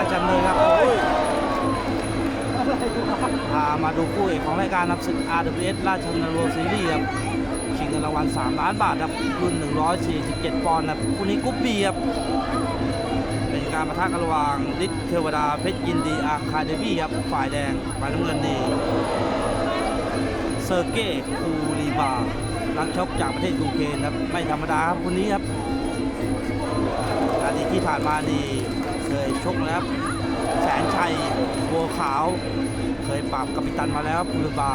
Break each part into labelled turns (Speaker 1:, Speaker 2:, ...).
Speaker 1: ราชดำเนินครับพามาดูคู่เอกของรายการนับศึก RWS ราชดำเนินโรซีรีส์ครับชิงเงินรางวัล 3 ล้านบาทครับรุ่น 147 ปอนด์ครับคู่นี้กุ๊ปบีครับเป็นการประทะกันระหว่างฤทธิ์เทวดาเพชรยินดีอาคาเดมี่ครับฝ่ายแดงฝ่ายน้ำเงินนี่เซอร์เก้คูรีบานักชกจากประเทศยูเครนครับไม่ธรรมดาครับคนนี้ครับอดีที่ผ่านมานี่ เคยชกแล้วแสนชัยบัวขาว เคยปราบกัปตันมาแล้วครับคูรีบา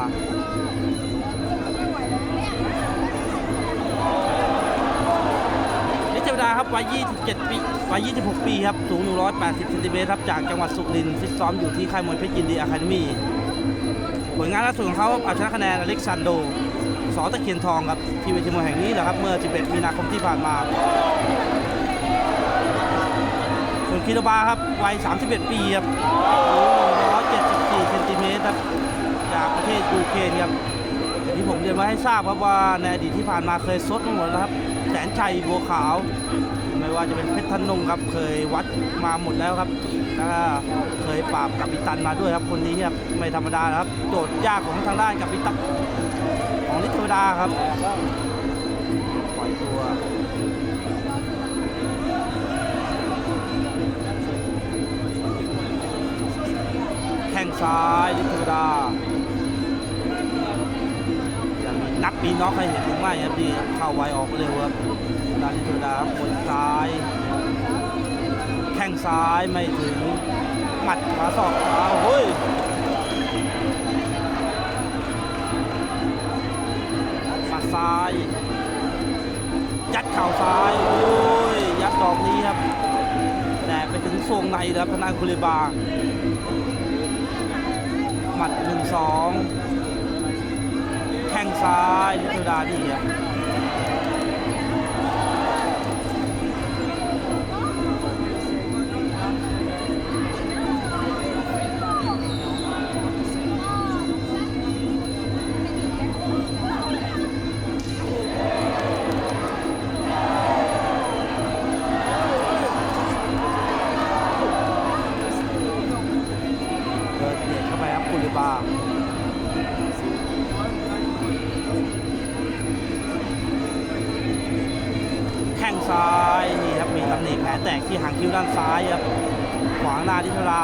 Speaker 1: นิจเทวดาครับวัย 27 ปีวัย 26 ปีครับ สูง 180เซนติเมตรครับ จากจังหวัดสุรินทร์ฟิตซ้อมอยู่ที่ค่ายมวยเพชรยินดีอะคาเดมี่ผลงานล่าสุดของเขาเอาชนะคะแนนอเล็กซานโดสอตะเคียนทองครับ ที่เวทีมวยแห่งนี้แหละครับ เมื่อ 11 มีนาคมที่ผ่านมา ส่วนคิโรบาครับวัย 31 ปีครับสูง174เซนติเมตรครับจากประเทศยูเครนครับอย่างที่ผมเรียนไว้ให้ทราบครับว่าในอดีตที่ผ่านมาเคยซดมาหมดแล้วครับแสนชัยบัวขาว ไม่ว่าจะเป็นเพชรธนงครับเคยวัดมาหมดแล้วครับแล้วก็เคยปราบกับปิตันมาด้วยครับคนนี้ครับไม่ธรรมดานะครับ โจทย์ยากของทางด้านกับปิตันของลิเทวดาครับปล่อยตัว งซ้ายลิทเทวดาจะมีนับปีน็อกให้เห็นหรือไม่ครับที่เข้าไวออกเร็วครับดานิโทดาครับบนซ้ายแข้งซ้ายไม่ถึงหมัดขวาศอกขวาโอ้ยหมัดซ้าย ยัดเข่าซ้ายโอ้ยยัดดอกนี้ครับแต่ไปถึงทรงในแล้วพนันคุริบา หมัดหนึ่งสองแข้งซ้ายลิทดาดีครั ซ้ายนี่ครับมีตำหนิแผลแตกที่หางคิ้วด้านซ้ายครับขวางหน้าทิทรา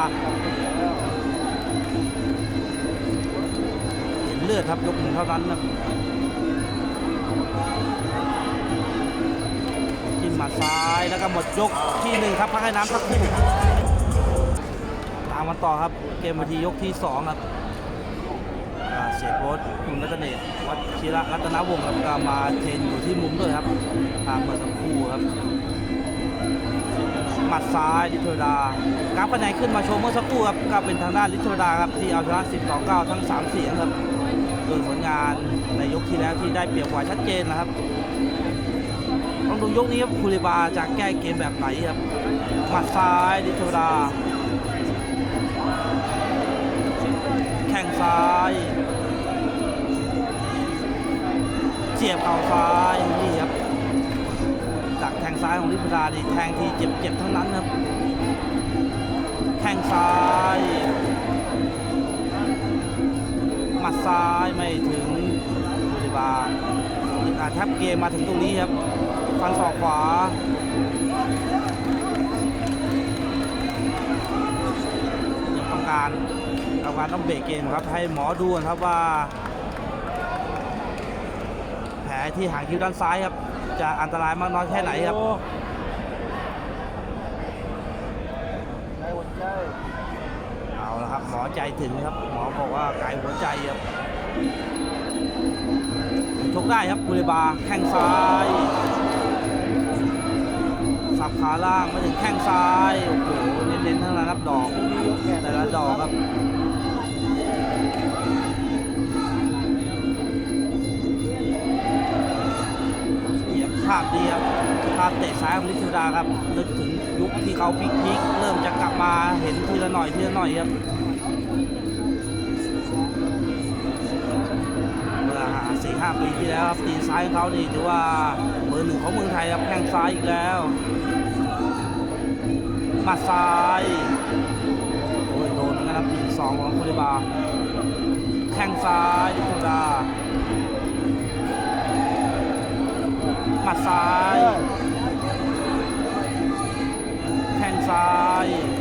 Speaker 1: เห็นเลือดครับยกหนึ่งเท่านั้นครับจิ้มมัดซ้ายแล้วก็หมดยกที่หนึ่งครับพักให้น้ำสักครู่ตามกันต่อครับเกมวันทียกที่สองครับ เสียโค้ดคุณรัตเนศวัชิระรัตนวงศ์ครับก็มาเทรนอยู่ที่มุมด้วยครับตามเมื่อสักครู่ครับหมัดซ้ายลิทเทวดากราฟคะแนนขึ้นมาโชว์เมื่อสักครู่ครับก็เป็นทางด้านลิทเทวดาครับที่เอาชนะ10ต่อ9ทั้ง3เสียงครับโดยผลงานในยกที่แล้วที่ได้เปรียบกว่าชัดเจนนะครับต้องดูยกนี้ครับคูริบาจะแก้เกมแบบไหนครับหมัดซ้ายลิทเทวดาแข้งซ้าย สียบเข่าซ้ายนี่ครับดักแทงซ้ายของลิพดานี่แทงทีเจ็บๆทั้งนั้นครับแข้งซ้ายหมัดซ้ายไม่ถึงลิบาลิบาแทบเกมมาถึงตรงนี้ครับ ฟันศอกขวาต้องการกรรมการต้องเบรกเกมครับให้หมอดูก่อนครับว่า ที่หางคิ้วด้านซ้ายครับ จะอันตรายมากน้อยแค่ไหนครับเอาละครับหมอใจถึงครับ หมอบอกว่าไกหัวใจครับชกได้ครับกุลิบาแข้งซ้ายสับขาล่างมาถึงแข้งซ้ายโอ้โหเน้นๆทั้งนั้นครับดอกแต่ละดอกครับาพดีครับภาพเตะซ้ายของลิทูดาครับนึกถึงยุคที่เขาพลิกๆเริ่มจะกลับมาเห็นทีละหน่อยทีละหน่อยครับเมื่อสี่ห้าปีที่แล้วครับตีซ้ายของเขานี่ถือว่าเบอร์หนึ่งของเมืองไทยครับแข้งซ้ายอีกแล้วมัดซ้ายโอ้ยโดนนกันครับหนึ่งสองของคูเดบาแข้งซ้ายดิคูดา หมัดซ้าย แข้งซ้าย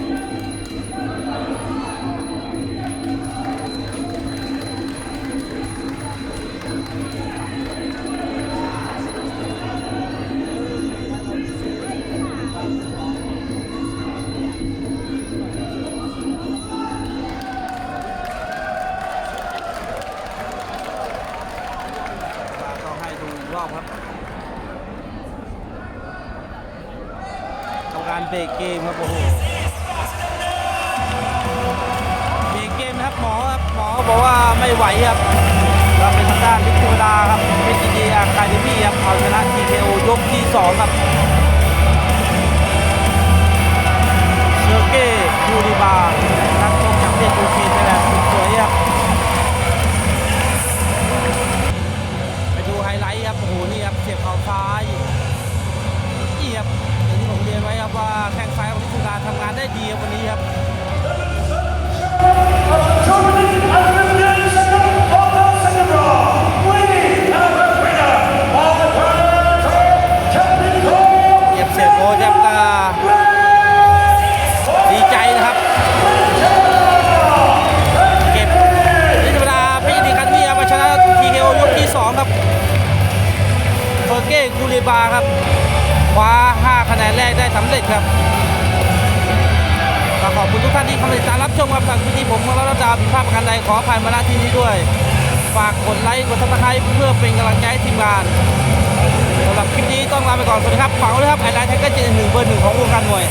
Speaker 1: การเบรกเกมครับโอ้โหเบรกเกมครับหมอครับหมอบอกว่าไม่ไหวครับก็เป็นทางด้านลิคเทวดาครับเพชรยินดีอาคาเดมี่ครับเอาชนะ TKO ยกที่2ครับเซอร์เก้ยูริบานักชกจากประเทศตูเคนไปแบบสุดสวยครับไปดูไฮไลท์ครับโอ้โหนี่ครับเสียบเข่าซ้ายเอียบ ครับว่าแข้งซ้ายของลิซุดาทำงานได้ดีวันนี้ครับเหยียบเสียโบครับก็ดีใจนะครับเก็บลิซุดาพี่ดีกันที่มาชนะทีเคโอยกที่2ครับเฟอร์เก้กูเรบาครับคว้า นนแรกได้สำเร็จครับขอขอบคุณทุกท่านที่เข้ามาติดตามรับชมครับทางที่ผมของเรารับดาวผิดพลาดประการใดขออภัยมาณที่นี้ด้วย ฝากกดไลค์กดซับสไครต์เพื่อเป็นกำลังใจให้ทีมงานสำหรับคลิปนี้ต้องลาไปก่อนสวัสดีครับฝากไว้ด้วยครับไอไลน์แท็กเกอร์เจนหนึ่งเบอร์หนึ่งของวงการมวย